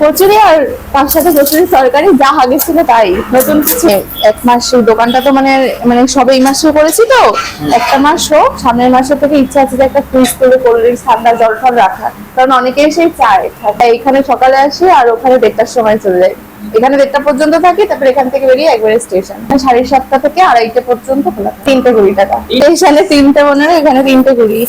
কচুরি আর তার সাথে কচুরি তরকারি যা আগে ছিল তাই। নতুন কিছু? এক মাস এই দোকানটা তো মানে মানে সবে এই মাসে করেছি তো। একটা মাস হোক সামনের মাসে থেকে ইচ্ছা আছে যে একটা ফ্রিজ করে কোল্ড ড্রিঙ্কস ঠান্ডা জল ফল রাখা কারণ অনেকে এসেই চায়। তাই এখানে সকালে আসি আর ওখানে দেড়টার সময় চলে যাই। এখানে দেড়টা পর্যন্ত থাকি তারপর এখান থেকে বেরিয়ে একবারে স্টেশন সাড়ে সাতটা থেকে আড়াইটে পর্যন্ত খোলা তিনটে কুড়ি টাকা। স্টেশনে তিনটে পনেরো এখানে তিনটে কুড়ি।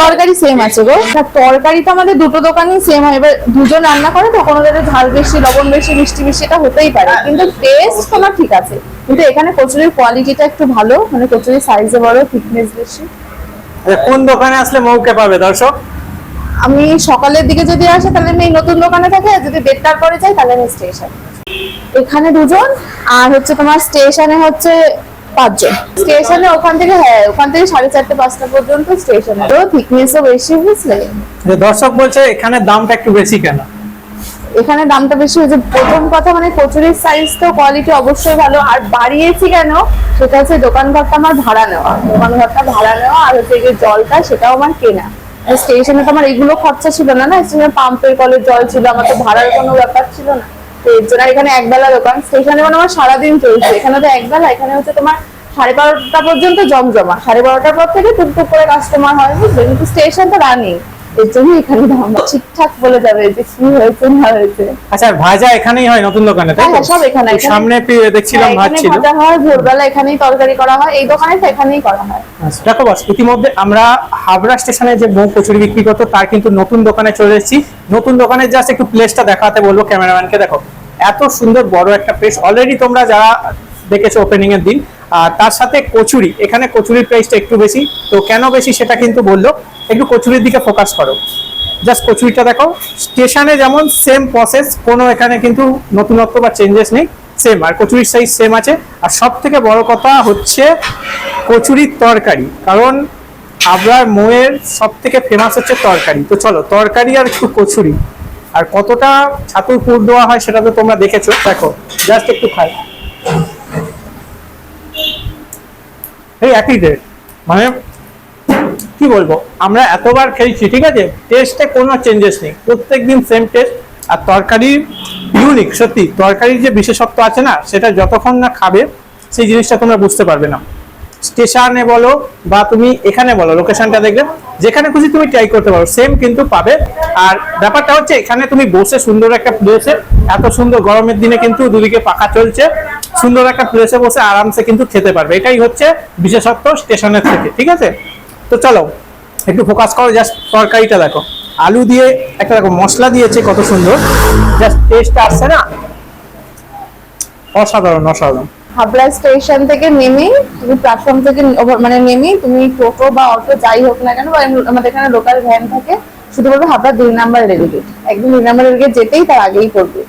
তরকারি সেম আছে গো। তরকারি তো আমাদের দুটো দোকানই সেম হয়। এবার দুজন রান্না করে তো কোনো জায়গায় ঝাল বেশি লবণ বেশি মিষ্টি বেশি এটা হতেই পারে। কিন্তু টেস্ট তোমার ঠিক আছে। কিন্তু এখানে কচুরির কোয়ালিটিটা একটু ভালো মানে কচুরির সাইজে বড় থিকনেস বেশি। আচ্ছা, কোন দোকানে আসলে মৌকে পাবে দর্শক? আমি সকালের দিকে যদি আসে তাহলে আমি এই নতুন দোকানে থাকি আর যদি দেড়টার পরে যাই তাহলে আমি স্টেশন এখানে দুজন আর হচ্ছে তোমার স্টেশনে হচ্ছে পাঁচজন। স্টেশনে ওখান থেকে হ্যাঁ ওখান থেকে সাড়ে চারটে পাঁচটা পর্যন্ত স্টেশনে। তো থিকনেসও বেশি বুঝলে? দর্শক বলছে এখানে দামটা একটু বেশি কেন? এখানে দামটা বেশি হয়েছে। প্রথম কথা মানে কচুরির সাইজ তো কোয়ালিটি অবশ্যই ভালো। আর বাড়িয়েছি কেন? সেটা হচ্ছে দোকান ঘরটা আমার ভাড়া নেওয়া। দোকান ঘরটা ভাড়া নেওয়া আর হচ্ছে যে জলটা সেটাও আমার কেনা। স্টেশনে তো আমার এগুলো খরচা ছিল না না? স্টেশনে পাম্পের কলের জল ছিল আমার তো ভাড়ার কোনো ব্যাপার ছিল না। তো এর জন্য এখানে একবেলা দোকান স্টেশনে মানে আমার সারাদিন চলছে। এখানে তো একবেলা, এখানে হচ্ছে তোমার সাড়ে বারোটা পর্যন্ত জমজমা সাড়ে বারোটার পর থেকে টুকটুক করে কাস্টমার হয়, বুঝলে? কিন্তু স্টেশন তো রানিং এর জন্য এখানে দাম ঠিকঠাক বলে যাবে যে কি হয়েছে না হয়েছে। আচ্ছা ভাজা এখানেই হয় নতুন দোকানে তাই হ্যাঁ, হ্যাঁ, সব এখানে, সামনে দেখছিলাম হ্যাঁ, ভাত ছিল ভাজা হয় ভোরবেলা এখানেই তরকারি করা হয় এই দোকানে তো এখানেই করা হয়। আচ্ছা, দেখো বস ইতিমধ্যে আমরা হাবড়া স্টেশনে যে বউ কচুরি বিক্রি করতো তার কিন্তু নতুন দোকানে চলে এসেছি। নতুন দোকানে জাস্ট একটু প্লেসটা দেখাতে বলব ক্যামেরাম্যানকে দেখো। এত সুন্দর বড় একটা প্লেস অলরেডি তোমরা যারা দেখেছ ওপেনিং এর দিন আর তার সাথে কচুরি, এখানে কচুরির প্রাইসটা একটু বেশি। তো কেন বেশি সেটা কিন্তু বলল। একটু কচুরির দিকে ফোকাস করো। জাস্ট কচুরিটা দেখো। স্টেশনে যেমন সেম প্রসেস কোনো এখানে কিন্তু নতুনত্ব বা চেঞ্জেস নেই। সেম আর কচুরির সাইজ সেম আছে। আর সব থেকে বড় কথা হচ্ছে কচুরির তরকারি। কারণ আবরার মোয়ের সব থেকে ফেমাস হচ্ছে তরকারি। তো চলো, তরকারি আর একটু কচুরি। আর কতটা ছাতুর পুর দেওয়া হয় সেটা তো তোমরা দেখেছ। দেখো জাস্ট একটু খাই। এই একই রেট মানে কি বলব? আমরা এতবার খেয়েছি ঠিক আছে? টেস্টে কোনো চেঞ্জেস নেই। প্রত্যেক দিন সেম টেস্ট আর তরকারি ইউনিক সত্যি। তরকারির যে বিশেষত্ব আছে না, সেটা যতক্ষণ না খাবে, সেই জিনিসটা তোমরা বুঝতে পারবে না। স্টেশনে বলো বা তুমি এখানে বলো লোকেশনটা দেখবে যেখানে খুশি তুমি ট্রাই করতে পারো সেম কিন্তু পাবে। আর ব্যাপারটা হচ্ছে, এখানে তুমি বসে সুন্দর একটা প্লেসে এত সুন্দর গরমের দিনে কিন্তু দুদিকে পাখা চলছে, সুন্দর একটা প্লেসে বসে আরামসে কিন্তু খেতে পারবে। এটাই হচ্ছে বিশেষত্ব স্টেশনের থেকে, ঠিক আছে? তো চলো, একটু ফোকাস করো জাস্ট তরকারিটা দেখো। আলু দিয়ে একটা দেখো, মশলা দিয়েছে, কত সুন্দর। জাস্ট টেস্ট আসছে না? অসাধারণ অসাধারণ। হাবড়া স্টেশন থেকে নেমে তুমি প্ল্যাটফর্ম থেকে মানে নেমে তুমি টোটো বা অটো যাই হোক না কেন, বা আমাদের এখানে লোকাল ভ্যান থাকে শুধু বলবে হাবড়া দুই নাম্বার রেলগেট একদম দুই নাম্বার রেলগেট যেতেই তার আগেই পড়বে।